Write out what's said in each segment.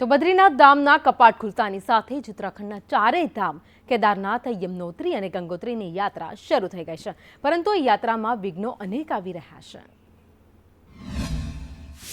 તો બદ્રીનાથ ધામના કપાટ ખુલતાની સાથે જ ઉત્તરાખંડના ચારેય ધામ કેદારનાથ, યમનોત્રી અને ગંગોત્રીની યાત્રા શરૂ થઈ ગઈ છે. પરંતુ યાત્રામાં વિઘ્નો અનેક આવી રહ્યા છે.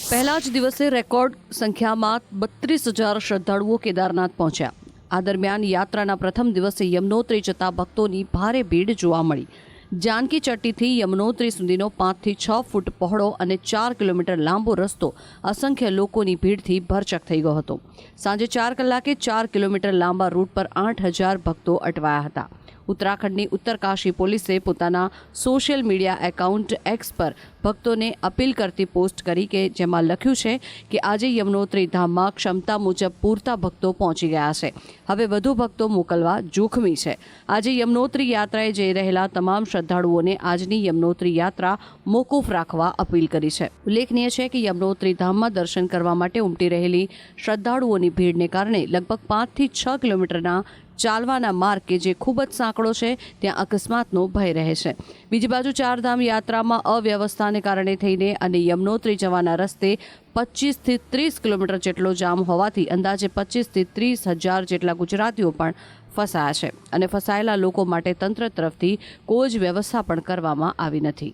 પહેલા જ દિવસે રેકોર્ડ સંખ્યામાં બત્રીસ હજાર શ્રદ્ધાળુઓ કેદારનાથ પહોંચ્યા. આ દરમિયાન યાત્રાના પ્રથમ દિવસે યમનોત્રી જતા ભક્તોની ભારે ભીડ જોવા મળી. જાનકી ચટ્ટીથી યમનોત્રી સુધીનો પાંચથી છ ફૂટ પહોળો અને ચાર કિલોમીટર લાંબો રસ્તો અસંખ્ય લોકોની ભીડથી ભરચક થઈ ગયો હતો સાંજે ચાર કલાકે ચાર કિલોમીટર લાંબા રૂટ પર આઠ હજાર ભક્તો અટવાયા હતા ઉત્તરાખંડની ઉત્તરકાશી પોલીસે પોતાના સોશિયલ મીડિયા એકાઉન્ટ એક્સ પર ભક્તોને અપીલ કરતી પોસ્ટ કરી કે જેમાં લખ્યું છે કે આજે યમનોત્રી ધામમાં ક્ષમતા મુજબ પૂરતા ભક્તો પહોંચી ગયા છે. હવે વધુ ભક્તો મોકલવા જોખમી છે. આજે યમનોત્રી યાત્રાએ જઈ રહેલા તમામ શ્રદ્ધાળુઓને આજની યમનોત્રી યાત્રા મોકૂફ રાખવા અપીલ કરી છે. ઉલ્લેખનીય છે કે યમનોત્રી ધામમાં દર્શન કરવા માટે ઉમટી રહેલી શ્રદ્ધાળુઓની ભીડને કારણે લગભગ પાંચથી છ કિલોમીટરના ચાલવાના માર્ગ કે જે ખૂબ જ સાંકડો છે, ત્યાં અકસ્માતનો ભય રહે છે. બીજી બાજુ ચારધામ યાત્રામાં અવ્યવસ્થાને કારણે થઈને અને યમનોત્રી જવાના રસ્તે પચીસથી ત્રીસ કિલોમીટર જેટલો જામ હોવાથી અંદાજે પચીસથી ત્રીસ હજાર જેટલા ગુજરાતીઓ પણ ફસાયા છે અને ફસાયેલા લોકો માટે તંત્ર તરફથી કોઈ જ વ્યવસ્થા પણ કરવામાં આવી નથી.